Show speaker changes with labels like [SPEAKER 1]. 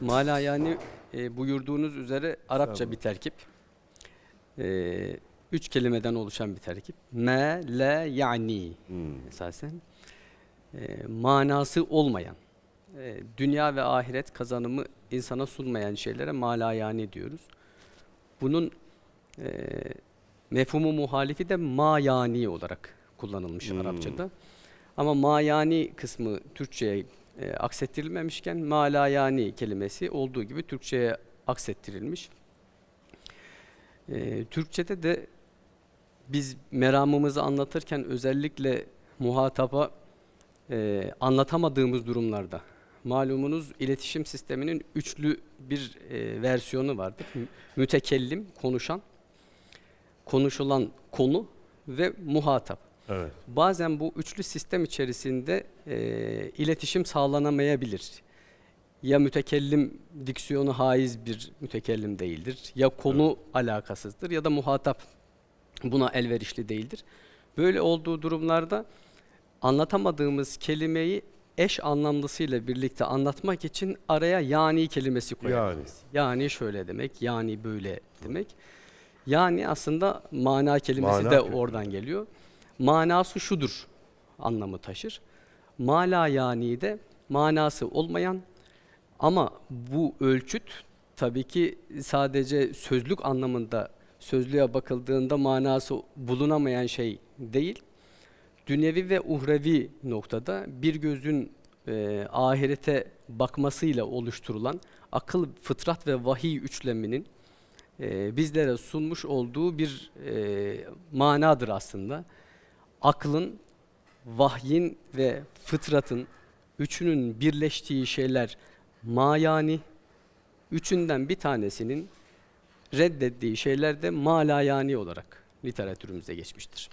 [SPEAKER 1] Mala yani e, buyurduğunuz üzere Arapça bir terkip. E, üç kelimeden oluşan bir terkip. Me, le, yani
[SPEAKER 2] Hmm.
[SPEAKER 1] esasen. E, manası olmayan, e, dünya ve ahiret kazanımı insana sunmayan şeylere mala yani diyoruz. Bunun e, mefhumu muhalifi de ma yani olarak kullanılmış
[SPEAKER 2] Hmm.
[SPEAKER 1] Arapçada. Ama ma yani kısmı Türkçe'ye e, aksettirilmemişken mala yani kelimesi olduğu gibi Türkçe'ye aksettirilmiş. E, Türkçe'de de biz meramımızı anlatırken özellikle muhataba e, anlatamadığımız durumlarda malumunuz iletişim sisteminin üçlü bir e, versiyonu vardır. Mü- Mütekellim, konuşan, konuşulan konu ve muhatap.
[SPEAKER 2] Evet.
[SPEAKER 1] Bazen bu üçlü sistem içerisinde e, iletişim sağlanamayabilir. Ya mütekellim diksiyonu haiz bir mütekellim değildir, ya konu alakasızdır ya da muhatap buna elverişli değildir. Böyle olduğu durumlarda anlatamadığımız kelimeyi eş anlamlısıyla birlikte anlatmak için araya yani kelimesi koyarız.
[SPEAKER 2] Yani.
[SPEAKER 1] Yani şöyle demek, yani böyle demek. Yani aslında mana kelimesi
[SPEAKER 2] Mana
[SPEAKER 1] de oradan geliyor. Manası şudur anlamı taşır. Mala yani de manası olmayan ama bu ölçüt tabii ki sadece sözlük anlamında sözlüğe bakıldığında manası bulunamayan şey değil. Dünyevi ve uhrevi noktada bir gözün e, ahirete bakmasıyla oluşturulan akıl, fıtrat ve vahiy üçleminin e, bizlere sunmuş olduğu bir e, manadır aslında. Aklın, vahyin ve fıtratın üçünün birleştiği şeyler mayani, üçünden bir tanesinin reddettiği şeyler de malayani olarak literatürümüze geçmiştir.